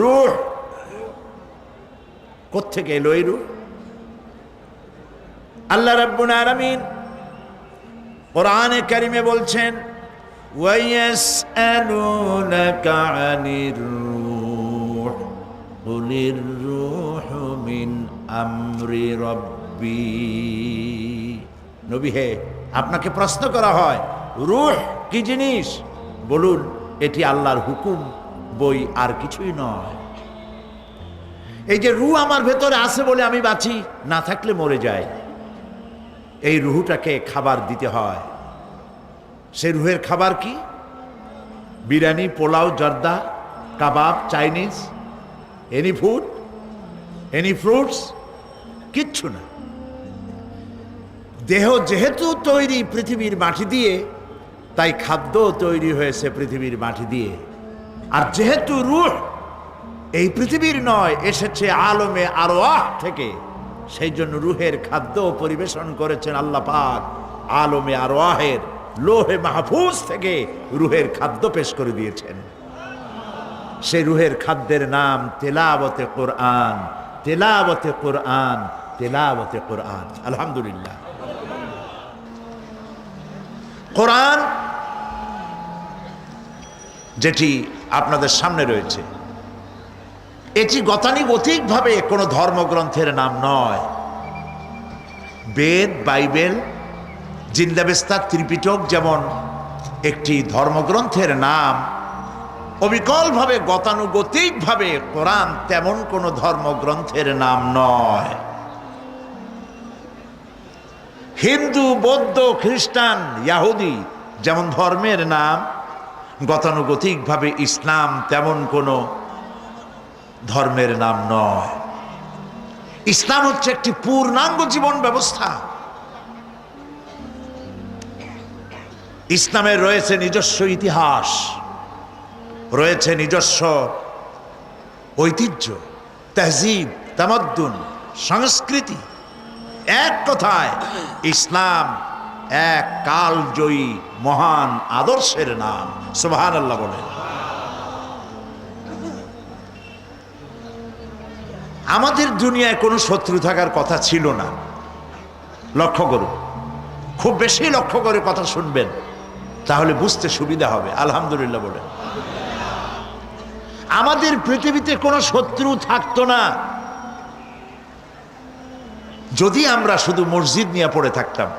রুহ কোথেকে এলো এই রুহ আল্লাহ রাব্বুল আলামিন কোরআনে কারিমে বলছেন ويسألونك عن الروح قل الروح من أمر ربي নবী হে আপনাকে প্রশ্ন করা হয় রুহ কি জিনিস বলুন এটি আল্লাহর হুকুম বই আর কিছুই নয়। এই যে রু আমার ভেতরে আছে বলে আমি বাঁচি, না থাকলে মরে যায়। এই রুহুটাকে খাবার দিতে হয়। সে রুহের খাবার কি? Biryani, pulao, zarda, kebab, Chinese any food any fruits কিচ্ছু না। দেহ যেহেতু তৈরি পৃথিবীর মাটি দিয়ে, তাই খাদ্য তৈরি হয়েছে পৃথিবীর মাটি দিয়ে। আর যেহেতু রুহ এই পৃথিবীর নয়, এসেছে আলমে আরোয়াহ থেকে। সেই জন্য রুহের খাদ্য পরিবেশন করেছেন আল্লাহ পাক। আলমে আরোয়াহের লোহে মাহফুজ থেকে রুহের খাদ্য পেশ করে দিয়েছেন। সেই রুহের খাদ্যের নাম তেলাবতে কোরআন তেলাবতে কোরআন তেলাবতে কোরআন। আলহামদুলিল্লাহ। কোরআন যেটি আপনাদের সামনে রয়েছে। এটি গতানুগতিকভাবে কোনো ধর্মগ্রন্থের নাম নয়। বেদ, বাইবেল জিন্দাবেস্তা ত্রিপিটক যেমন একটি ধর্মগ্রন্থের নাম, অবিকলভাবে গতানুগতিকভাবে কোরআন তেমন কোনো ধর্মগ্রন্থের নাম নয়। হিন্দু, বৌদ্ধ, খ্রিস্টান, ইয়াহুদি যেমন ধর্মের নাম গতানুগতিকভাবে ইসলাম তেমন কোনো ধর্মের নাম নয়। ইসলাম হচ্ছে একটি পূর্ণাঙ্গ জীবন ব্যবস্থা। ইসলামের রয়েছে নিজস্ব ইতিহাস, রয়েছে নিজস্ব ঐতিহ্য, তহজিব, তামাদ্দুন, সংস্কৃতি। এক কথায়, ইসলাম এক কালজয়ী মহান আদর্শের নাম। সুবহান আল্লাহ বলেন। আমাদের দুনিয়ায় কোনো শত্রু থাকার কথা ছিল না। লক্ষ্য করুন। খুব বেশি লক্ষ্য করে কথা শুনবেন, তাহলে বুঝতে সুবিধা হবে। আলহামদুলিল্লাহ বলে আমাদের পৃথিবীতে কোনো শত্রু থাকতো না। যদি আমরা শুধু মসজিদ নিয়ে পড়ে থাকতাম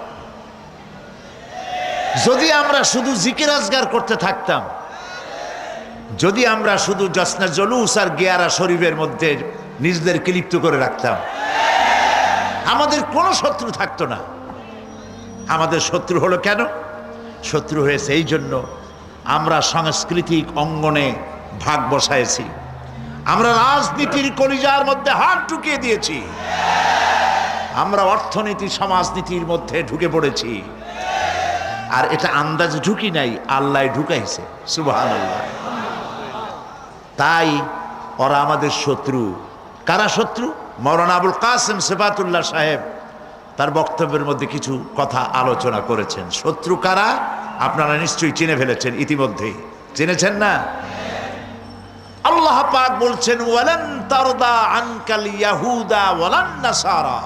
যদি আমরা শুধু জিকির আজগার করতে থাকতাম, যদি আমরা শুধু জসনা জলুস আর গেয়ারা শরীফের মধ্যে নিজেদেরকে লিপ্ত করে রাখতাম, আমাদের কোনো শত্রু থাকতো না। আমাদের শত্রু হলো কেন? শত্রু হয়েছে এই জন্য আমরা সাংস্কৃতিক অঙ্গনে ভাগ বসাইছি। আমরা রাজনীতির কলিজার মধ্যে হাত ঢুকিয়ে দিয়েছি। আমরা অর্থনীতি, সমাজনীতির মধ্যে ঢুকে পড়েছি। আর এটা আন্দাজ ঢুকি নাই, আল্লাহ ঢুকাইছে সুবাহ তাই ওরা আমাদের শত্রু। কারা শত্রু? মৌলানা আবুল কাসেম সেফাতুল্লাহ সাহেব তার বক্তব্যের মধ্যে কিছু কথা আলোচনা করেছেন। শত্রু কারা? আপনারা নিশ্চয়ই চিনে ফেলেছেন ইতিমধ্যেই। চিনেছেন না? আল্লাহ পাক বলছেন, ওয়ালান তারদা আনকাল ইয়াহুদা ওয়ালান নাসারা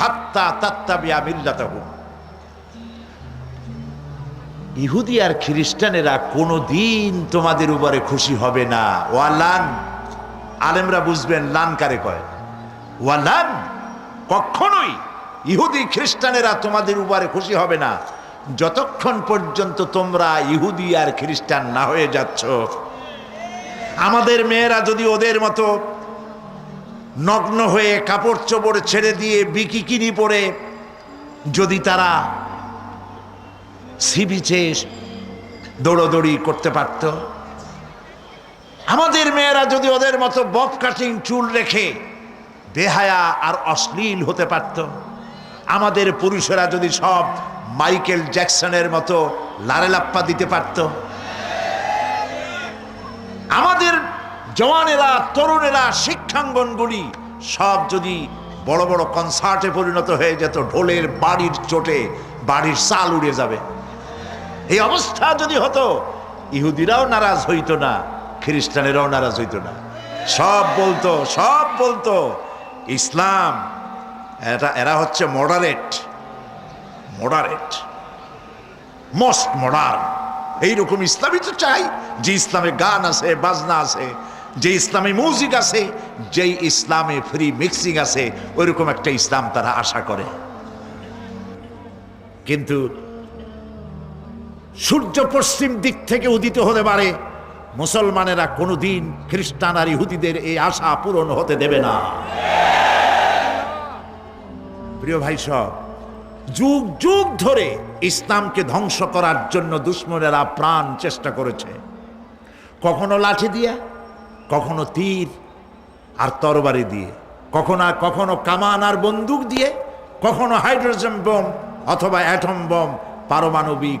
হাত্তা তাত্তাবিয়া মিল্লাতাহুম। ইহুদি আর খ্রিস্টানেরা কোনো দিন তোমাদের উপরে খুশি হবে না। ওয়ালান আলেমরা বুঝবেন লান কারে কয়? ওয়ালান কখনোই ইহুদি খ্রিস্টানেরা তোমাদের উপরে খুশি হবে না। যতক্ষণ পর্যন্ত তোমরা ইহুদি আর খ্রিস্টান না হয়ে যাচ্ছ। আমাদের মেয়েরা যদি ওদের মতো নগ্ন হয়ে কাপড় চোপড় ছেড়ে দিয়ে বিকিকিনি পরে যদি তারা সি বিচে দৌড়োদৌড়ি করতে পারত। আমাদের মেয়েরা যদি ওদের মতো বব কাটিং চুল রেখে বেহায়া আর অশ্লীল হতে পারত, আমাদের পুরুষেরা যদি সব মাইকেল জ্যাকসনের মতো লারেলাপ্পা দিতে পারত। আমাদের জওয়ানেরা, তরুণেরা, শিক্ষাঙ্গনগুলি সব যদি বড় বড় কনসার্টে পরিণত হয়ে যেত, ঢোলের বাড়ির চোটে, বাড়ির চাল উড়ে যাবে। এই অবস্থা যদি হতো, ইহুদিরাও নারাজ হইতো না, খ্রিস্টানেরাও নারাজ হইতো না। সব বলতো সব বলতো, ইসলাম, এটা, এরা হচ্ছে মডারেট মডারেট মোস্ট মডার্ন এইরকম ইসলামই তো চাই, যে ইসলামে গান আছে, বাজনা আছে, যে ইসলামে মিউজিক আছে, যেই ইসলামে ফ্রি মিক্সিং আছে, ওইরকম একটা ইসলাম তারা আশা করে। কিন্তু সূর্য পশ্চিম দিক থেকে উদিত হতে পারে। মুসলমানেরা কোনোদিন খ্রিস্টান আর ইহুদিদের এই আশা পূরণ হতে দেবে না। প্রিয় ভাই সব, যুগ যুগ ধরে ইসলামকে ধ্বংস করার জন্য দুশ্মনেরা প্রাণ চেষ্টা করেছে। কখনো লাঠি দিয়ে, কখনো তীর আর তরবারি দিয়ে, কখনো কখনো কামান আর বন্দুক দিয়ে, কখনো হাইড্রোজেন বোম অথবা অ্যাটম বোম, পারমাণবিক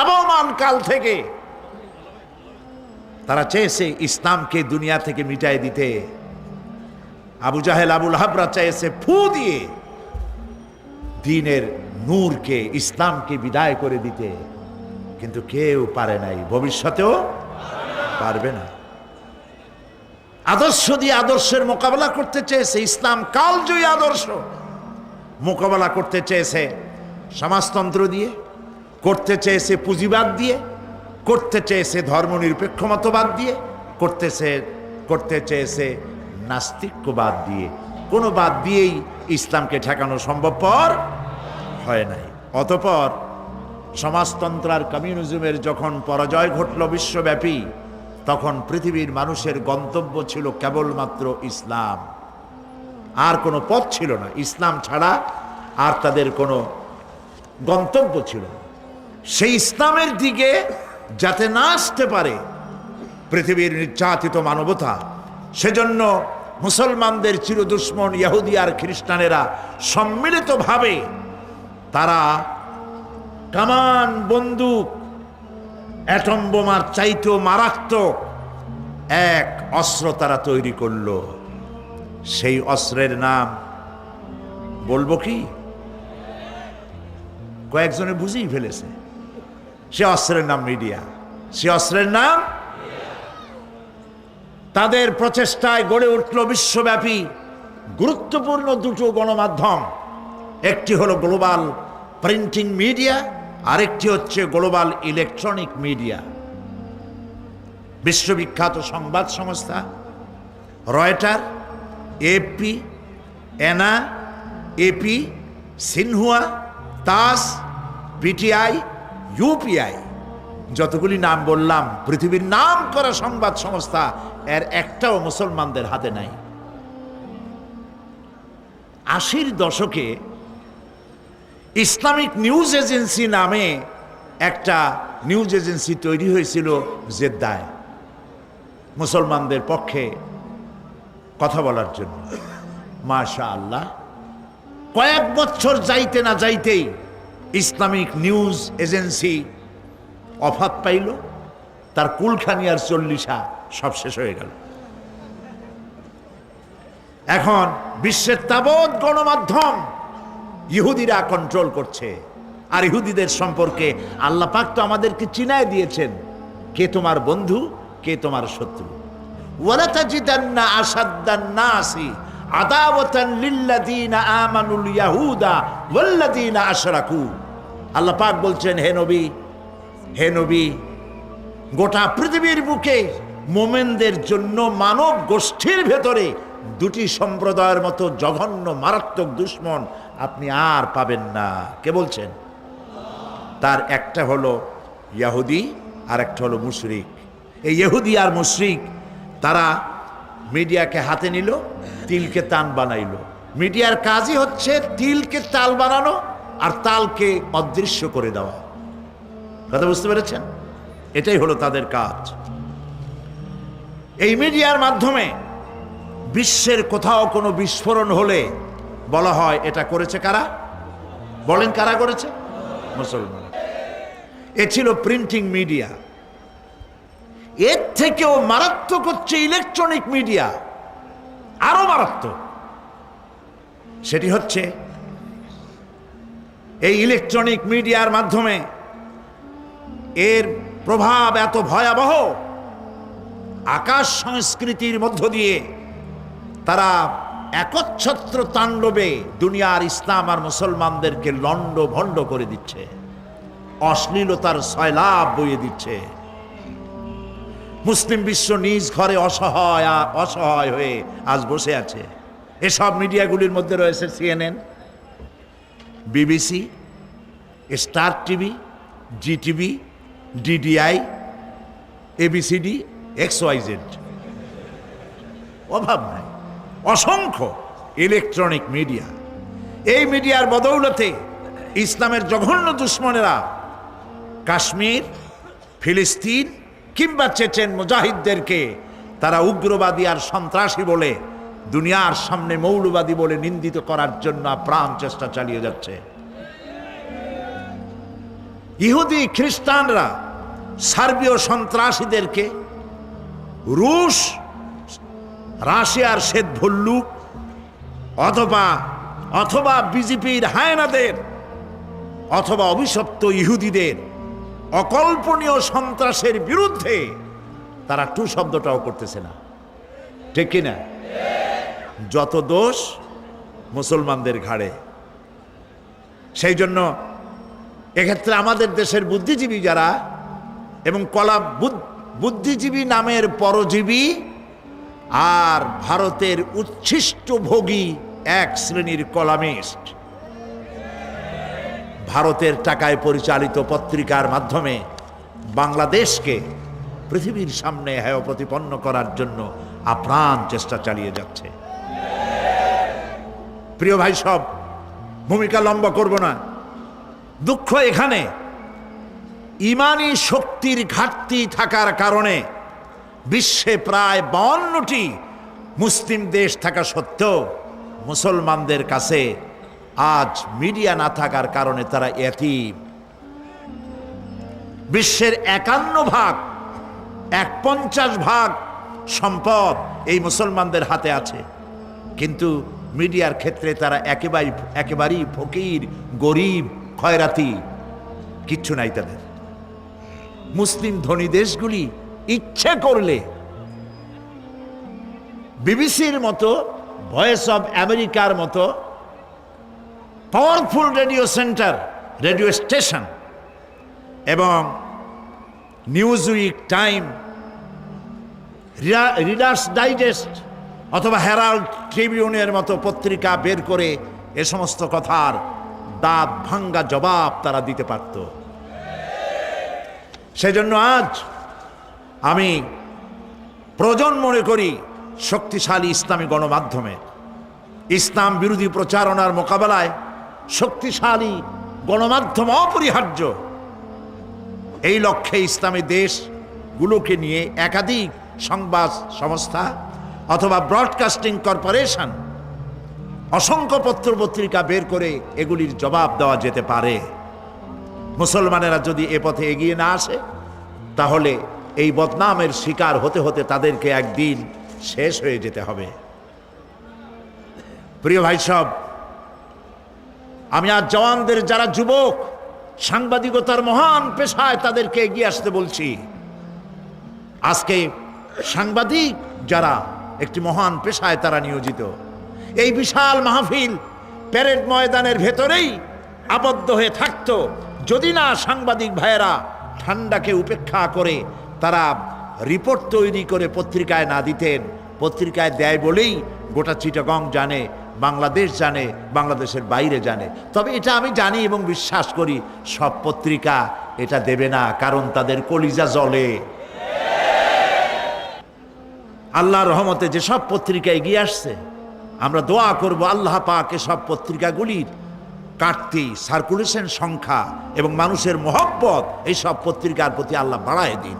আবহমান কাল থেকে তারা চেয়েছে ইসলামকে দুনিয়া থেকে মিটাই দিতে। আবু জাহেল, আবুল হাবরা চাইছে ফু দিয়ে দিনের নূরকে, ইসলামকে বিদায় করে দিতে। কিন্তু কেউ পারে নাই, ভবিষ্যতেও পারবে না। আদর্শ দিয়ে আদর্শের মোকাবেলা করতে চেয়েছে ইসলাম, কালজয়ী আদর্শ মোকাবেলা করতে চেয়েছে সমাজতন্ত্র দিয়ে। করতে চেয়েছে পুঁজিবাদ দিয়ে, করতে চেয়েছে ধর্মনিরপেক্ষ মতবাদ দিয়ে করতেছে করতে চেয়েছে নাস্তিক্যবাদ দিয়ে। কোনো বাদ দিয়েই ইসলামকে ঠেকানো সম্ভবপর হয় নাই। অতপর সমাজতন্ত্র আর কমিউনিজমের যখন পরাজয় ঘটল বিশ্বব্যাপী, তখন পৃথিবীর মানুষের গন্তব্য ছিল কেবলমাত্র ইসলাম। আর কোনো পথ ছিল না। ইসলাম ছাড়া আর তাদের কোনো গন্তব্য ছিল না। সেই ইসলামের দিকে যাতে না আসতে পারে পৃথিবীর নির্যাতিত মানবতা, সেজন্য মুসলমানদের চিরদুশ্মন ইহুদি আর খ্রিস্টানেরা সম্মিলিতভাবে তারা কামান বন্দুক, অ্যাটম বোমার চাইতেও মারাত্মক এক অস্ত্র তারা তৈরি করল। সেই অস্ত্রের নাম বলব কি? কয়েকজনে বুঝেই ফেলেছে। সে অস্ত্রের নাম মিডিয়া সে অস্ত্রের নাম তাদের প্রচেষ্টায় গড়ে উঠল বিশ্বব্যাপী গুরুত্বপূর্ণ দুটো গণমাধ্যম। একটি হলো গ্লোবাল প্রিন্টিং মিডিয়া, আরেকটি হচ্ছে গ্লোবাল ইলেকট্রনিক মিডিয়া। বিশ্ববিখ্যাত সংবাদ সংস্থা রয়টার এপি এনা AP Xinhua, TASS PTI UPI, যতগুলি নাম বললাম, পৃথিবীর নাম করা সংবাদ সংস্থা, এর একটাও মুসলমানদের হাতে নাই। আশির দশকে ইসলামিক নিউজ এজেন্সি নামে একটা নিউজ এজেন্সি তৈরি হয়েছিল জেদ্দায়, মুসলমানদের পক্ষে কথা বলার জন্য। মাশা আল্লাহ কয়েক বছর যাইতে না যাইতেই ইসলামিক নিউজ এজেন্সি অফাত পাইল। তার কুলখানি আর চল্লিশা সব শেষ হয়ে গেল। এখন বিশ্বের তাবৎ গণমাধ্যম ইহুদিরা কন্ট্রোল করছে। আর ইহুদিদের সম্পর্কে আল্লাহ পাক তো আমাদেরকে চিনায় দিয়েছেন। কে তোমার বন্ধু, কে তোমার শত্রু। লিল্লাযীনা আমানুল ইয়াহুদা ওয়াল্লাযীনা আল্লাহ পাক বলছেন, হে নবী হে নবী, গোটা পৃথিবীর বুকে মোমেনদের জন্য মানব গোষ্ঠীর ভেতরে দুটি সম্প্রদায়ের মতো জঘন্য, মারাত্মক দুশ্মন আপনি আর পাবেন না। কে বলছেন? তার একটা হলো ইয়াহুদি আর একটা হলো মুশরিক। এই ইহুদি আর মুশরিক, তারা মিডিয়াকে হাতে নিল, তিলকে তান বানাইল। মিডিয়ার কাজই হচ্ছে তিলকে তাল বানানো আর তালকে অদৃশ্য করে দেওয়া। কথা বুঝতে পেরেছেন? এটাই হলো তাদের কাজ। এই মিডিয়ার মাধ্যমে বিশ্বের কোথাও কোনো বিস্ফোরণ হলে বলা হয় এটা করেছে কারা? বলেন কারা করেছে? মুসলমান এ ছিল প্রিন্টিং মিডিয়া এর থেকেও মারাত্মক হচ্ছে ইলেকট্রনিক মিডিয়া আরও মারাত্মক। সেটি হচ্ছে এই ইলেকট্রনিক মিডিয়ার মাধ্যমে এর প্রভাব এত ভয়াবহ, আকাশ সংস্কৃতির মধ্য দিয়ে তারা একচ্ছত্র তাণ্ডবে দুনিয়ার ইসলাম আর মুসলমানদেরকে লন্ড ভণ্ড করে দিচ্ছে, অশ্লীলতার সয়লাভ বইয়ে দিচ্ছে। মুসলিম বিশ্ব নিজ ঘরে অসহায় অসহায় হয়ে আজ বসে আছে। এসব মিডিয়াগুলির মধ্যে রয়েছে CNN BBC, Star TV, Zee TV, DDI, ABCD X YZ অভাব নাই। অসংখ্য ইলেকট্রনিক মিডিয়া। এই মিডিয়ার বদৌলতে ইসলামের জঘন্য দুশ্মনেরা কাশ্মীর, ফিলিস্তিন কিংবা চেচেন মুজাহিদদেরকে তারা উগ্রবাদী আর সন্ত্রাসী বলে দুনিয়ার সামনে মৌলবাদী বলে নিন্দিত করার জন্য প্রাণ চেষ্টা চালিয়ে যাচ্ছে। ইহুদি খ্রিস্টানরা, সার্বীয় সন্ত্রাসীদেরকে রুশ, রাশিয়ার শ্বেত ভল্লুক অথবা অথবা বিজেপির হায়নাদের অথবা অভিশপ্ত ইহুদিদের অকল্পনীয় সন্ত্রাসের বিরুদ্ধে তারা টু শব্দটাও করতেছে না। ঠিক কিনা? যত দোষ মুসলমানদের ঘাড়ে। সেই জন্য এক্ষেত্রে আমাদের দেশের বুদ্ধিজীবী যারা এবং কলা বুদ- বুদ্ধিজীবী নামের পরজীবী আর ভারতের উচ্ছিষ্ট ভোগী এক শ্রেণির কলামিস্ট, ভারতের টাকায় পরিচালিত পত্রিকার মাধ্যমে বাংলাদেশকে পৃথিবীর সামনে হেয় প্রতিপন্ন করার জন্য আপ্রাণ চেষ্টা চালিয়ে যাচ্ছে। প্রিয় ভাই, সব ভূমিকা লম্বা করব না। দুঃখ এখানে। ইমানি শক্তির ঘাটতি থাকার কারণে বিশ্বে প্রায় বাউন্নটি মুসলিম দেশ থাকা সত্ত্বেও মুসলমানদের কাছে আজ মিডিয়া না থাকার কারণে তারা এতিম। বিশ্বের একান্ন ভাগ এক পঞ্চাশ ভাগ সম্পদ এই মুসলমানদের হাতে আছে। কিন্তু মিডিয়ার ক্ষেত্রে তারা একেবারেই একেবারেই ফকির, গরিব খয়রাতি কিচ্ছু নাই তাদের। মুসলিম ধনী দেশগুলি ইচ্ছে করলে বিবিসির মতো, ভয়েস অব আমেরিকার মতো, powerful radio centre, radio station এবং news week time readers digest অথবা হেরাল্ড ট্রিবিউনের মতো পত্রিকা বের করে এ সমস্ত কথার দাঁত ভাঙ্গা জবাব তারা দিতে পারত। সেজন্য আজ আমি প্রয়োজন মনে করি শক্তিশালী ইসলামী গণমাধ্যমে। ইসলাম বিরোধী প্রচারণার মোকাবেলায় শক্তিশালী গণমাধ্যম অপরিহার্য। এই লক্ষ্যে ইসলামী দেশগুলোকে নিয়ে একাধিক সংবাদ সংস্থা অথবা ব্রডকাস্টিং কর্পোরেশন অসংখ্য পত্র পত্রিকা বের করে এগুলির জবাব দেওয়া যেতে পারে। মুসলমানেরা যদি এ পথে এগিয়ে না আসে, তাহলে এই বদনামের শিকার হতে হতে তাদেরকে একদিন শেষ হয়ে যেতে হবে। প্রিয় ভাই সব, আমি আজ জওয়ানদের যারা যুবক, সাংবাদিকতার মহান পেশায় তাদেরকে এগিয়ে আসতে বলছি। আজকে সাংবাদিক যারা একটি মহান পেশায় তারা নিয়োজিত। এই বিশাল মাহফিল প্যারেড ময়দানের ভেতরেই আবদ্ধ হয়ে থাকত। যদি না সাংবাদিক ভাইয়েরা ঠান্ডাকে উপেক্ষা করে তারা রিপোর্ট তৈরি করে পত্রিকায় না দিতেন, পত্রিকায় দেয় বলেই গোটা চিটাগং জানে, বাংলাদেশ জানে, বাংলাদেশের বাইরে জানে। তবে এটা আমি জানি এবং বিশ্বাস করি, সব পত্রিকা এটা দেবে না, কারণ তাদের কলিজা জলে আল্লাহর রহমতে যেসব পত্রিকা এগিয়ে আসছে, আমরা দোয়া করব আল্লাহ পাকে সব পত্রিকাগুলির কাটতি সার্কুলেশন সংখ্যা এবং মানুষের মহব্বত, এই সব পত্রিকার প্রতি আল্লাহ বাড়ায় দিন।